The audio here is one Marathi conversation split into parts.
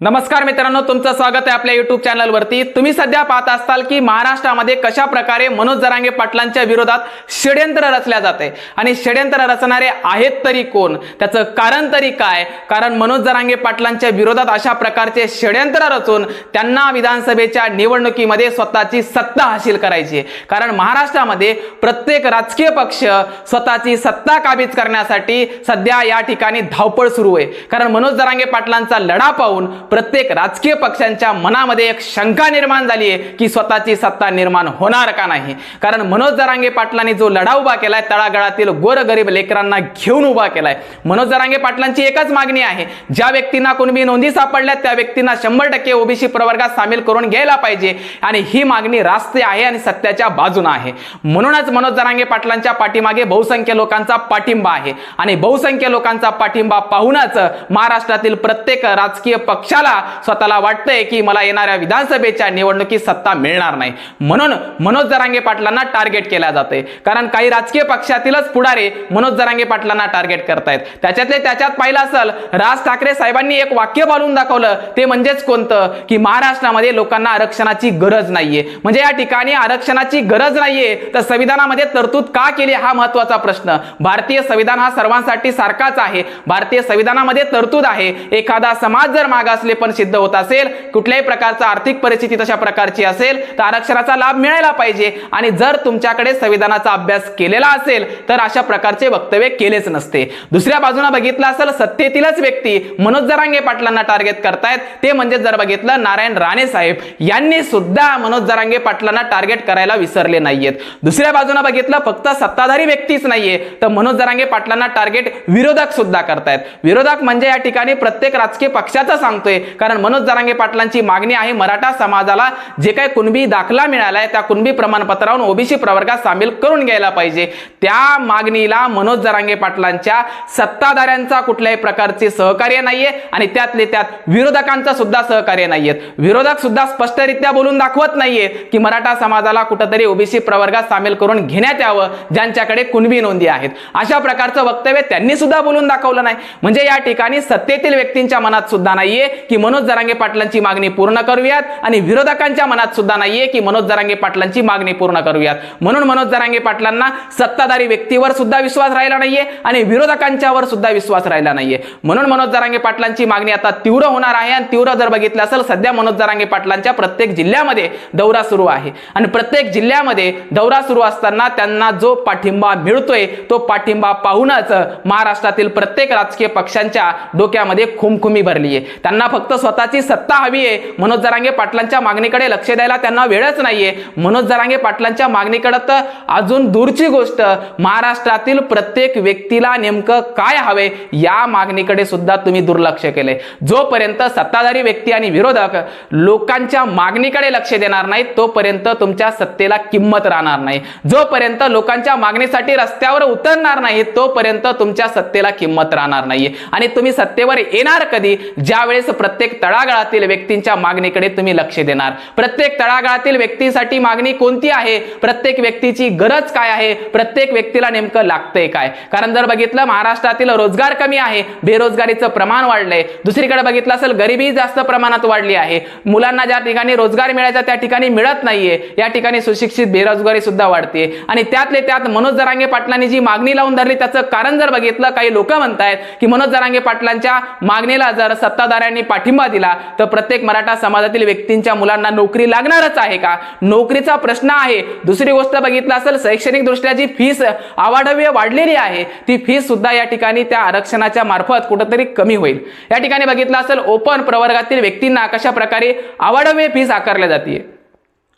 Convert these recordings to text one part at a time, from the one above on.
नमस्कार मित्रांनो तुमचं स्वागत आहे आपल्या युट्यूब चॅनलवरती तुम्ही सध्या पाहत असताल की महाराष्ट्रामध्ये कशा प्रकारे मनोज जरांगे पाटलांच्या विरोधात षड्यंत्र रचल्या जाते? आणि षड्यंत्र रचणारे आहेत तरी कोण? त्याचं कारण तरी काय? कारण मनोज जरांगे पाटलांच्या विरोधात अशा प्रकारचे षड्यंत्र रचून त्यांना विधानसभेच्या निवडणुकीमध्ये स्वतःची सत्ता हासिल करायची आहे. कारण महाराष्ट्रामध्ये प्रत्येक राजकीय पक्ष स्वतःची सत्ता काबीज करण्यासाठी सध्या या ठिकाणी धावपळ सुरू आहे. कारण मनोज जरांगे पाटलांचा लढा पाहून प्रत्येक राजकीय पक्षांच्या मनामध्ये एक शंका निर्माण झाली आहे की स्वतःची सत्ता निर्माण होणार का नाही. कारण मनोज जरांगे पाटलांनी जो लढा उभा केलाय तळागाळातील गोरगरीब लेकरांना घेऊन उभा केलाय. मनोज जरांगे पाटलांची एकच मागणी आहे ज्या व्यक्तींना कुणबी नोंदी सापडल्या त्या व्यक्तींना शंभर टक्के ओबीसी प्रवर्गात सामील करून घ्यायला पाहिजे. आणि ही मागणी रास्ते आहे आणि सत्याच्या बाजूने आहे. म्हणूनच मनोज जरांगे पाटलांच्या पाठीमागे बहुसंख्य लोकांचा पाठिंबा आहे. आणि बहुसंख्य लोकांचा पाठिंबा पाहूनच महाराष्ट्रातील प्रत्येक राजकीय पक्ष पक्षाला स्वतःला वाटतंय की मला येणाऱ्या विधानसभेच्या निवडणुकीत सत्ता मिळणार नाही. म्हणून मनोज जरांगे पाटलांना टार्गेट केल्या जाते कारण काही राजकीय पक्षातीलच पुढारे मनोज जरांगे पाटलांना टार्गेट करतायत. त्याच्यातले त्याच्यात पाहिलं असेल राज ठाकरे साहेबांनी एक वाक्य बोलून दाखवलं ते म्हणजेच कोणतं? की महाराष्ट्रामध्ये लोकांना आरक्षणाची गरज नाहीये. म्हणजे या ठिकाणी आरक्षणाची गरज नाहीये तर संविधानामध्ये तरतूद का केली हा महत्त्वाचा प्रश्न. भारतीय संविधान हा सर्वांसाठी सारखाच आहे. भारतीय संविधानामध्ये तरतूद आहे. एखादा समाज जर मागास असले पण सिद्ध होत असेल कुठल्याही प्रकारचा आर्थिक परिस्थिती तशा प्रकारची असेल तर आरक्षणाचा लाभ मिळायला पाहिजे. आणि जर तुमच्याकडे संविधानाचा अभ्यास केलेला असेल तर अशा प्रकारचे वक्तव्य केलेच नसते. दुसऱ्या बाजूला बघितलं असेल सत्तेतीलच व्यक्ती मनोज जरांगे पाटलांना टार्गेट करतायत. ते म्हणजे जर बघितलं नारायण राणे साहेब यांनी सुद्धा मनोज जरांगे पाटलांना टार्गेट करायला विसरले नाहीयेत. दुसऱ्या बाजूला बघितलं फक्त सत्ताधारी व्यक्तीच नाहीये तर मनोज जरांगे पाटलांना टार्गेट विरोधक सुद्धा करतायत. विरोधक म्हणजे या ठिकाणी प्रत्येक राजकीय पक्षाचा सांगतोय. कारण मनोज जरांगे पाटलांची मागणी आहे मराठा समाजाला जे काही कुणबी दाखला मिळालाय त्या कुणबी प्रमाणपत्रावरून ओबीसी प्रवर्गात सामील करून घ्यायला पाहिजे. त्या मागणीला मनोज जरांगे पाटलांच्या सत्ताधाऱ्यांचा कुठल्याही प्रकारचे सहकार्य नाहीये आणि त्यातले त्यात विरोधकांचं सुद्धा सहकार्य नाहीयेत विरोधक सुद्धा स्पष्टरित्या बोलून दाखवत नाहीये की मराठा समाजाला कुठंतरी ओबीसी प्रवर्गात सामील करून घेण्यात यावं ज्यांच्याकडे कुणबी नोंदी आहेत. अशा प्रकारचं वक्तव्य त्यांनी सुद्धा बोलून दाखवलं नाही. म्हणजे या ठिकाणी सत्तेतील व्यक्तींच्या मनात सुद्धा नाहीये की मनोज जरांगे पाटलांची मागणी पूर्ण करूयात आणि विरोधकांच्या मनात सुद्धा नाहीये की मनोज जरांगे पाटलांची मागणी पूर्ण करूयात. म्हणून मनोज जरांगे पाटलांना सत्ताधारी व्यक्तीवर सुद्धा विश्वास राहिला नाहीये आणि विरोधकांच्यावर सुद्धा विश्वास राहिला नाहीये. म्हणून मनोज जरांगे पाटलांची मागणी आता तीव्र होणार आहे आणि तीव्र जर बघितलं असेल सध्या मनोज जरांगे पाटलांच्या प्रत्येक जिल्ह्यामध्ये दौरा सुरू आहे. आणि प्रत्येक जिल्ह्यामध्ये दौरा सुरू असताना त्यांना जो पाठिंबा मिळतोय तो पाठिंबा पाहूनच महाराष्ट्रातील प्रत्येक राजकीय पक्षांच्या डोक्यामध्ये खुमखुमी भरली आहे त्यांना फक्त स्वतःची सत्ता हवी आहे. मनोज जरांगे पाटलांच्या मागणीकडे लक्ष द्यायला त्यांना वेळच नाहीये. मनोज जरांगे पाटलांच्या मागणीकडे तर अजून दूरची गोष्ट महाराष्ट्रातील प्रत्येक व्यक्तीला नेमकं काय हवे या मागणीकडे सुद्धा तुम्ही दुर्लक्ष केले जोपर्यंत सत्ताधारी व्यक्ती आणि विरोधक लोकांच्या मागणीकडे लक्ष देणार नाही तोपर्यंत तुमच्या सत्तेला किंमत राहणार नाही. जोपर्यंत लोकांच्या मागणीसाठी रस्त्यावर उतरणार नाही तोपर्यंत तुमच्या सत्तेला किंमत राहणार नाहीये. आणि तुम्ही सत्तेवर येणार कधी? ज्या वेळेस प्रत्येक तळागाळातील व्यक्तींच्या मागणीकडे तुम्ही लक्ष देणार. प्रत्येक तळागाळातील व्यक्तीसाठी मागणी कोणती आहे? प्रत्येक व्यक्तीची गरज काय आहे? प्रत्येक व्यक्तीला नेमकं लागतंय काय? कारण जर बघितलं महाराष्ट्रातील रोजगार कमी आहे बेरोजगारीचं प्रमाण वाढलंय. दुसरीकडे बघितलं असेल गरिबी जास्त प्रमाणात वाढली आहे. मुलांना ज्या ठिकाणी रोजगार मिळायचा त्या ठिकाणी मिळत नाहीये. या ठिकाणी सुशिक्षित बेरोजगारी सुद्धा वाढते आणि त्यातले त्यात मनोज जरांगे पाटलांनी जी मागणी लावून धरली त्याचं कारण जर बघितलं काही लोक म्हणतायत की मनोज जरांगे पाटलांच्या मागणीला जर सत्ताधाऱ्यांनी पाठिंबा दिला तर प्रत्येक मराठा समाजातील व्यक्तींच्या मुलांना नोकरी लागणारच आहे का? नोकरीचा प्रश्न आहे. दुसरी गोष्ट बघितलं असेल शैक्षणिक दृष्ट्या जी फीस अवाढव्य वाढलेली आहे ती फीस सुद्धा या ठिकाणी त्या आरक्षणाच्या मार्फत कुठंतरी कमी होईल. या ठिकाणी बघितलं असेल ओपन प्रवर्गातील व्यक्तींना कशा प्रकारे आवाढव्य फीस आकारल्या जाते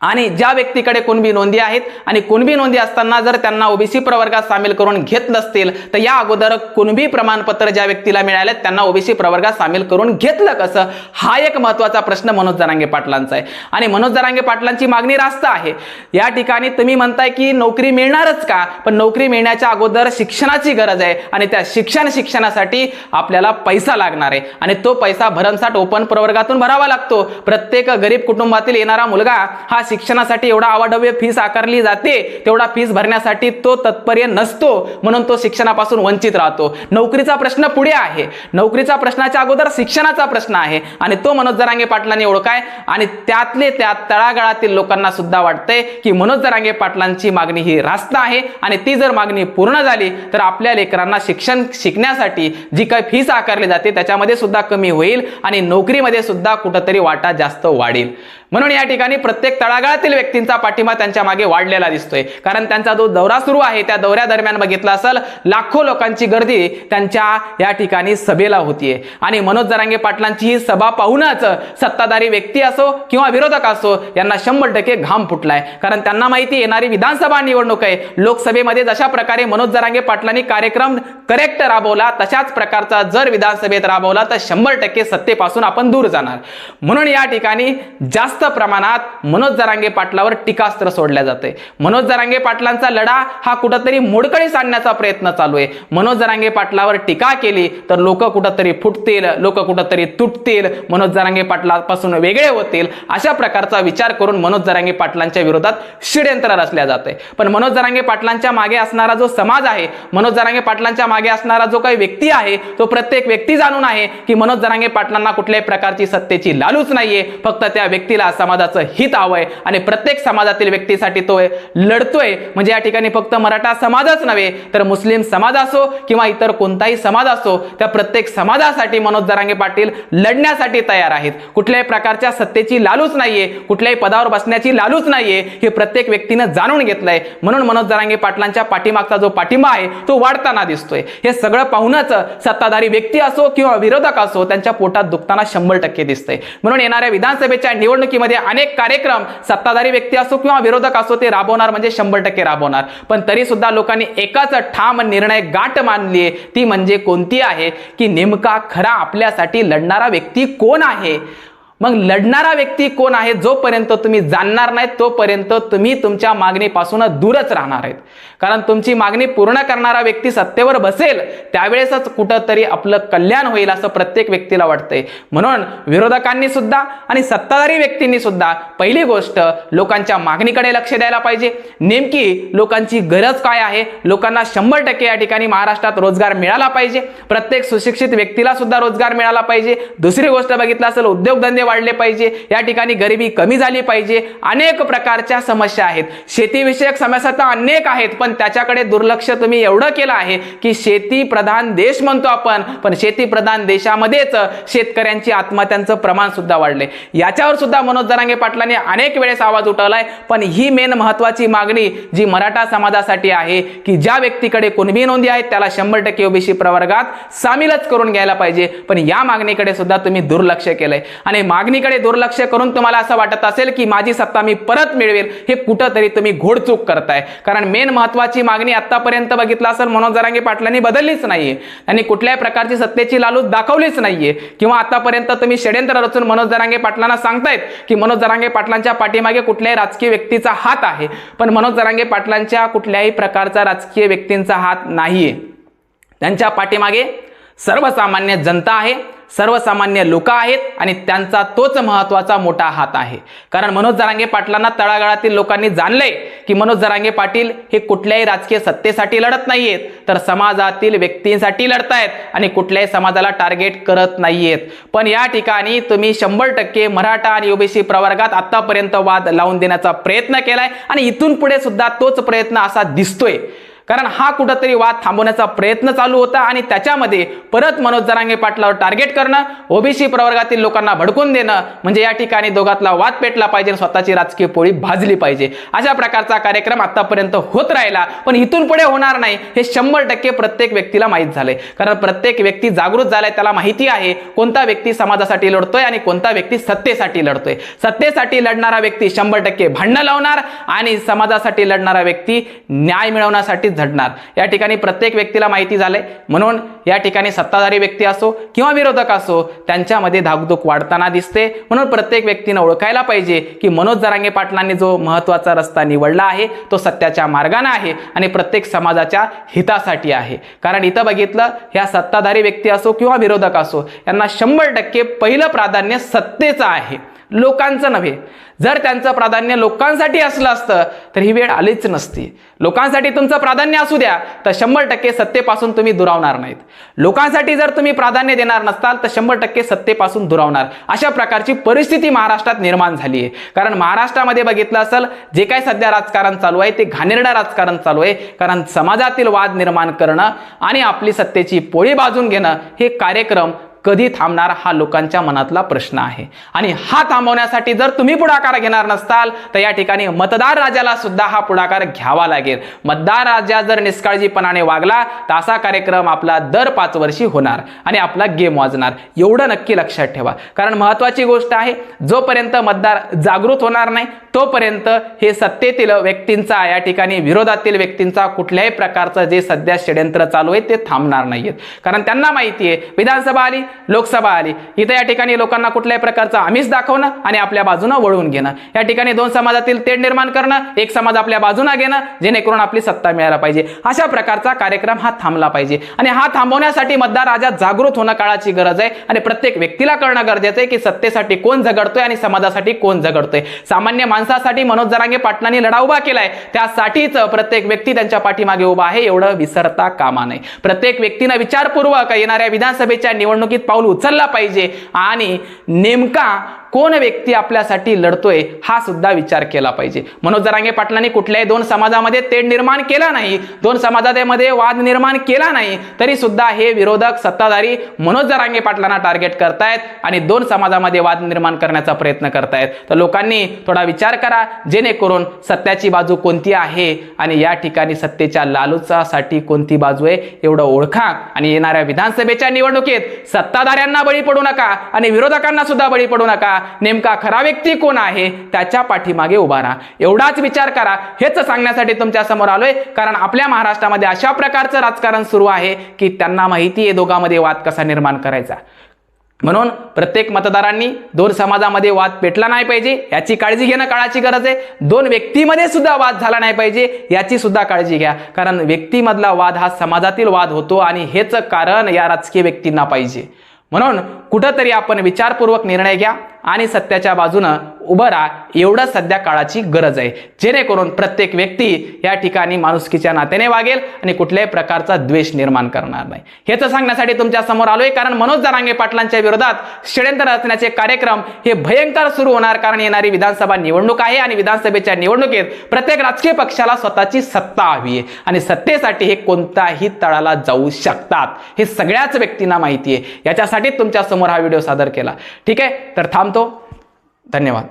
आणि ज्या व्यक्तीकडे कुणबी नोंदी आहेत आणि कुणबी नोंदी असताना जर त्यांना ओबीसी प्रवर्गात सामील करून घेत नसतील तर या अगोदर कुणबी प्रमाणपत्र ज्या व्यक्तीला मिळाले त्यांना ओबीसी प्रवर्गात सामील करून घेतलं कसं? हा एक महत्त्वाचा प्रश्न मनोज जरांगे पाटलांचा आहे. आणि मनोज जरांगे पाटलांची मागणी रास्त आहे. या ठिकाणी तुम्ही म्हणताय की नोकरी मिळणारच का? पण नोकरी मिळण्याच्या अगोदर शिक्षणाची गरज आहे आणि त्या शिक्षण शिक्षणासाठी आपल्याला पैसा लागणार आहे. आणि तो पैसा भरमसाठ ओपन प्रवर्गातून भरावा लागतो. प्रत्येक गरीब कुटुंबातील येणारा मुलगा हा शिक्षणासाठी एवढा अवाढव्य फीस आकारली जाते तेवढा फीस भरण्यासाठी तो तत्पर्य नसतो म्हणून तो शिक्षणापासून वंचित राहतो. नोकरीचा प्रश्न पुढे आहे. नोकरीचा प्रश्नाच्या अगोदर शिक्षणाचा प्रश्न आहे. आणि तो मनोज जरांगे पाटलांनी ओळखाय. आणि त्यातले त्या तळागाळातील लोकांना सुद्धा वाटतंय की मनोज जरांगे पाटलांची मागणी ही रास्त आहे. आणि ती जर मागणी पूर्ण झाली तर आपल्या लेकरांना शिक्षण शिकण्यासाठी जी काही फीस आकारली जाते त्याच्यामध्ये सुद्धा कमी होईल. आणि नोकरीमध्ये सुद्धा कुठंतरी वाटा जास्त वाढेल. म्हणून या ठिकाणी प्रत्येक तळा तळागाळातील व्यक्तींचा पाठिंबा त्यांच्या मागे वाढलेला दिसतोय. कारण त्यांचा जो दौरा सुरू आहे त्या दौऱ्यादरम्यान बघितला असेल लाखो लोकांची गर्दी त्यांच्या या ठिकाणी सभेला होतीये. आणि मनोज जरांगे पाटलांची ही सभा पाहूनच सत्ताधारी व्यक्ती असो किंवा विरोधक असो यांना शंभर टक्के घाम फुटलाय. कारण त्यांना माहिती येणारी विधानसभा निवडणूक आहे. लोकसभेमध्ये जशा प्रकारे मनोज जरांगे पाटलांनी कार्यक्रम करेक्ट राबवला तशाच प्रकारचा जर विधानसभेत राबवला तर शंभर टक्के सत्तेपासून आपण दूर जाणार. म्हणून या ठिकाणी जास्त प्रमाणात मनोज जरांगे पाटलावर टीकास्त्र सोडल्या जाते. मनोज जरांगे पाटलांचा लढा हा कुठंतरी मोडकळीस आणण्याचा प्रयत्न चालू आहे. मनोज जरांगे पाटलावर टीका केली तर लोक कुठंतरी फुटतील लोक कुठंतरी तुटतील मनोज जरांगे पाटलापासून वेगळे होतील अशा प्रकारचा विचार करून मनोज जरांगे पाटलांच्या विरोधात षडयंत्र रचल्या जाते. पण मनोज जरांगे पाटलांच्या मागे असणारा जो समाज आहे मनोज जरांगे पाटलांच्या मागे असणारा जो काही व्यक्ती आहे तो प्रत्येक व्यक्ती जाणून आहे की मनोज जरांगे पाटलांना कुठल्याही प्रकारची सत्तेची लालूच नाहीये. फक्त त्या व्यक्तीला समाजाचं हित हवंय. आणि प्रत्येक समाजातील व्यक्तीसाठी तो लढतोय. म्हणजे या ठिकाणी फक्त मराठा समाजच नव्हे तर मुस्लिम समाज असो किंवा इतर कोणताही समाज असो त्या प्रत्येक समाजासाठी मनोज जरांगे पाटील लढण्यासाठी तयार आहेत. कुठल्याही प्रकारच्या सत्तेची लालूच नाहीये कुठल्याही पदावर बसण्याची लालूच नाहीये हे प्रत्येक व्यक्तीनं जाणून घेतलंय. म्हणून मनोज जरांगे पाटलांच्या पाठीमागचा जो पाठिंबा आहे तो वाढताना दिसतोय. हे सगळं पाहूनच सत्ताधारी व्यक्ती असो किंवा विरोधक असो त्यांच्या पोटात दुखताना शंभर टक्के दिसतंय. म्हणून येणाऱ्या विधानसभेच्या निवडणुकीमध्ये अनेक कार्यक्रम सत्ताधारी व्यक्ती असो किंवा विरोधक असो ते राबवणार म्हणजे शंभर टक्के राबवणार. पण तरी सुद्धा लोकांनी एकाच ठाम निर्णय गाठ मानली आहे ती म्हणजे कोणती आहे? की नेमका खरा आपल्यासाठी लढणारा व्यक्ती कोण आहे? मग लढणारा व्यक्ती कोण आहे जोपर्यंत तुम्ही जाणणार नाही तोपर्यंत तुम्ही तुमच्या मागणीपासून दूरच राहणार आहेत. कारण तुमची मागणी पूर्ण करणारा व्यक्ती सत्तेवर बसेल त्यावेळेसच कुठंतरी आपलं कल्याण होईल असं प्रत्येक व्यक्तीला वाटतंय. म्हणून विरोधकांनी सुद्धा आणि सत्ताधारी व्यक्तींनी सुद्धा पहिली गोष्ट लोकांच्या मागणीकडे लक्ष द्यायला पाहिजे. नेमकी लोकांची गरज काय आहे? लोकांना शंभर टक्के या ठिकाणी महाराष्ट्रात रोजगार मिळाला पाहिजे. प्रत्येक सुशिक्षित व्यक्तीला सुद्धा रोजगार मिळाला पाहिजे. दुसरी गोष्ट बघितलं असेल उद्योगधंदे वाढले पाहिजे. या ठिकाणी गरिबी कमी झाली पाहिजे. अनेक प्रकारच्या समस्या आहेत. शेतीविषयक समस्या तर अनेक आहेत पण त्याच्याकडे दुर्लक्ष तुम्ही एवढं केलं आहे की शेती प्रधान देश म्हणतो आपण. पण शेती प्रधान देशामध्येच शेतकऱ्यांची आत्महत्यांचं प्रमाण सुद्धा वाढले. याच्यावर सुद्धा मनोज दरांगे पाटलांनी अनेक वेळेस आवाज उठवलाय. पण ही मेन महत्वाची मागणी जी मराठा समाजासाठी आहे की ज्या व्यक्तीकडे कुणबी नोंदी आहेत त्याला शंभर टक्के ओबीसी प्रवर्गात सामीलच करून घ्यायला पाहिजे. पण या मागणीकडे सुद्धा तुम्ही दुर्लक्ष केलंय. आणि मागणीकडे दुर्लक्ष करून तुम्हाला असं वाटत असेल की माझी सत्ता मी परत मिळवेल हे कुठंतरी तुम्ही घोडचूक करताय. कारण मेन महत्वाची मागणी आतापर्यंत बघितला असेल मनोज जरांगे पाटलांनी बदललीच नाहीये. त्यांनी कुठल्याही प्रकारची सत्तेची लालूच दाखवलीच नाहीये. किंवा आतापर्यंत तुम्ही षडयंत्र रचून मनोज जरांगे पाटलांना सांगतायत की मनोज जरांगे पाटलांच्या पाठीमागे कुठल्याही राजकीय व्यक्तीचा हात आहे. पण मनोज जरांगे पाटलांच्या कुठल्याही प्रकारचा राजकीय व्यक्तींचा हात नाहीये. त्यांच्या पाठीमागे सर्वसामान्य जनता आहे. सर्वसामान्य लोक आहेत आणि त्यांचा तोच महत्त्वाचा मोठा हात आहे. कारण मनोज जरांगे पाटलांना तळागाळातील लोकांनी जाणलंय की मनोज जरांगे पाटील हे कुठल्याही राजकीय सत्तेसाठी लढत नाहीयेत तर समाजातील व्यक्तींसाठी लढतायत आणि कुठल्याही समाजाला टार्गेट करत नाहीयेत. पण या ठिकाणी तुम्ही शंभर टक्के मराठा आणि ओबीसी प्रवर्गात आतापर्यंत वाद लावून देण्याचा प्रयत्न केलाय आणि इथून पुढे सुद्धा तोच प्रयत्न असा दिसतोय. कारण हा कुठंतरी वाद थांबवण्याचा प्रयत्न चालू होता आणि त्याच्यामध्ये परत मनोज जरांगे पाटलावर टार्गेट करणं ओबीसी प्रवर्गातील लोकांना भडकून देणं म्हणजे या ठिकाणी दोघातला वाद पेटला पाहिजे स्वतःची राजकीय पोळी भाजली पाहिजे. अशा प्रकारचा कार्यक्रम आतापर्यंत होत राहिला पण इथून पुढे होणार नाही हे शंभर टक्के प्रत्येक व्यक्तीला माहीत झालंय. कारण प्रत्येक व्यक्ती जागृत झालाय त्याला माहिती आहे कोणता व्यक्ती समाजासाठी लढतोय आणि कोणता व्यक्ती सत्तेसाठी लढतोय. सत्तेसाठी लढणारा व्यक्ती शंभर टक्के भांडणं लावणार आणि समाजासाठी लढणारा व्यक्ती न्याय मिळवण्यासाठी झडणार या ठिकाणी प्रत्येक व्यक्तीला माहिती झालंय. म्हणून या ठिकाणी सत्ताधारी व्यक्ती असो किंवा विरोधक असो त्यांच्यामध्ये धाकधूक वाढताना दिसते. म्हणून प्रत्येक व्यक्तीनं ओळखायला पाहिजे की मनोज जरांगे पाटलांनी जो महत्त्वाचा रस्ता निवडला आहे तो सत्याच्या मार्गाने आहे आणि प्रत्येक समाजाच्या हितासाठी आहे. कारण इथं बघितलं ह्या सत्ताधारी व्यक्ती असो किंवा विरोधक असो यांना शंभर टक्के पहिलं प्राधान्य सत्तेचं आहे. लोकांचं नव्हे. जर त्यांचं प्राधान्य लोकांसाठी असलं असतं तर ही वेळ आलीच नसती. लोकांसाठी तुमचं प्राधान्य असू द्या तर शंभर टक्के सत्तेपासून तुम्ही दुरावणार नाहीत. लोकांसाठी जर तुम्ही प्राधान्य देणार नसताल तर शंभर टक्के सत्तेपासून दुरावणार. अशा प्रकारची परिस्थिती महाराष्ट्रात निर्माण झाली आहे. कारण महाराष्ट्रामध्ये बघितलं असेल जे काही सध्या राजकारण चालू आहे ते घाणेरडं राजकारण चालू आहे. कारण समाजातील वाद निर्माण करणं आणि आपली सत्तेची पोळी बाजून घेणं हे कार्यक्रम कधी थांबणार हा लोकांच्या मनातला प्रश्न आहे. आणि हा थांबवण्यासाठी जर तुम्ही पुढाकार घेणार नसताल तर या ठिकाणी मतदार राजाला सुद्धा हा पुढाकार घ्यावा लागेल. मतदार राजा जर निष्काळजीपणाने वागला तर असा कार्यक्रम आपला दर पाच वर्षी होणार आणि आपला गेम वाजणार. एवढं नक्की लक्षात ठेवा. कारण महत्वाची गोष्ट आहे जोपर्यंत मतदार जागृत होणार नाही तोपर्यंत हे सत्तेतील व्यक्तींचा या ठिकाणी विरोधातील व्यक्तींचा कुठल्याही प्रकारचं जे सध्या षड्यंत्र चालू आहे ते थांबणार नाहीयेत. कारण त्यांना माहिती आहे विधानसभा आली लोकसभा आली. इथं या ठिकाणी लोकांना कुठल्याही प्रकारचं आमिष दाखवणं आणि आपल्या बाजूनं वळवून घेणं. या ठिकाणी दोन समाजातील तेढ निर्माण करणं एक समाज आपल्या बाजूनं घेणं जेणेकरून आपली सत्ता मिळायला पाहिजे. अशा प्रकारचा कार्यक्रम हा थांबला पाहिजे. आणि हा थांबवण्यासाठी मतदार राजा जागृत होणं काळाची गरज आहे आणि प्रत्येक व्यक्तीला कळणं गरजेचं आहे की सत्तेसाठी कोण झगडतोय आणि समाजासाठी कोण झगडतोय. सामान्य माणसासाठी मनोज जरांगे पाटलांनी लढा उभा केलाय. त्यासाठीच प्रत्येक व्यक्ती त्यांच्या पाठीमागे उभा आहे एवढं विसरता कामा नये. प्रत्येक व्यक्तीनं विचारपूर्वक येणाऱ्या विधानसभेच्या निवडणुकीत पाऊल उचलला पाहिजे. आणि नेमका कोण व्यक्ती आपल्यासाठी लढतोय हा सुद्धा विचार केला पाहिजे. मनोज जरांगे पाटलांनी कुठल्याही दोन समाजामध्ये तेढ निर्माण केला नाही दोन समाजामध्ये वाद निर्माण केला नाही तरी सुद्धा हे विरोधक सत्ताधारी मनोज जरांगे पाटलांना टार्गेट करतायत आणि दोन समाजामध्ये वाद निर्माण करण्याचा प्रयत्न करतायत. तर लोकांनी थोडा विचार करा जेणेकरून सत्याची बाजू कोणती आहे आणि या ठिकाणी सत्तेच्या लालूचासाठी कोणती बाजू आहे एवढं ओळखा. आणि येणाऱ्या विधानसभेच्या निवडणुकीत सत्ताधाऱ्यांना बळी पडू नका आणि विरोधकांना सुद्धा बळी पडू नका. नेमका खरा व्यक्ती कोण आहे? त्याच्या पाठीमागे उभा राहा. एवढाच विचार करा. हेच सांगण्यासाठी तुमच्यासमोर आलोय. कारण आपल्या महाराष्ट्रामध्ये अशा प्रकारचं राजकारण सुरू आहे की त्यांना माहिती आहे दोघांमध्ये वाद कसा निर्माण करायचा. म्हणून प्रत्येक मतदारांनी दोन समाजामध्ये वाद पेटला नाही पाहिजे याची काळजी घेणं काळाची गरज आहे. दोन व्यक्तीमध्ये सुद्धा वाद झाला नाही पाहिजे याची सुद्धा काळजी घ्या. कारण व्यक्तीमधला वाद हा समाजातील वाद होतो आणि हेच कारण या राजकीय व्यक्तींना पाहिजे. म्हणून कुठंतरी आपण विचारपूर्वक निर्णय घ्या आणि सत्याच्या बाजूनं उभं राहा. एवढं सध्या काळाची गरज आहे. जेणेकरून प्रत्येक व्यक्ती या ठिकाणी माणुसकीच्या नात्याने वागेल आणि कुठल्याही प्रकारचा द्वेष निर्माण करणार नाही. हेच सांगण्यासाठी तुमच्यासमोर आलोय कारण मनोज जरांगे पाटलांच्या विरोधात षड्यंत्र रचण्याचे कार्यक्रम हे भयंकर सुरू होणार कारण येणारी विधानसभा निवडणूक आहे आणि विधानसभेच्या निवडणुकीत प्रत्येक राजकीय पक्षाला स्वतःची सत्ता हवी आहे. आणि सत्तेसाठी हे कोणत्याही तळाला जाऊ शकतात. हे सगळ्याच व्यक्तींना माहिती आहे. याच्यासाठी तुमच्यासमोर हा व्हिडिओ सादर केला. ठीक आहे? तर थांबतो. धन्यवाद.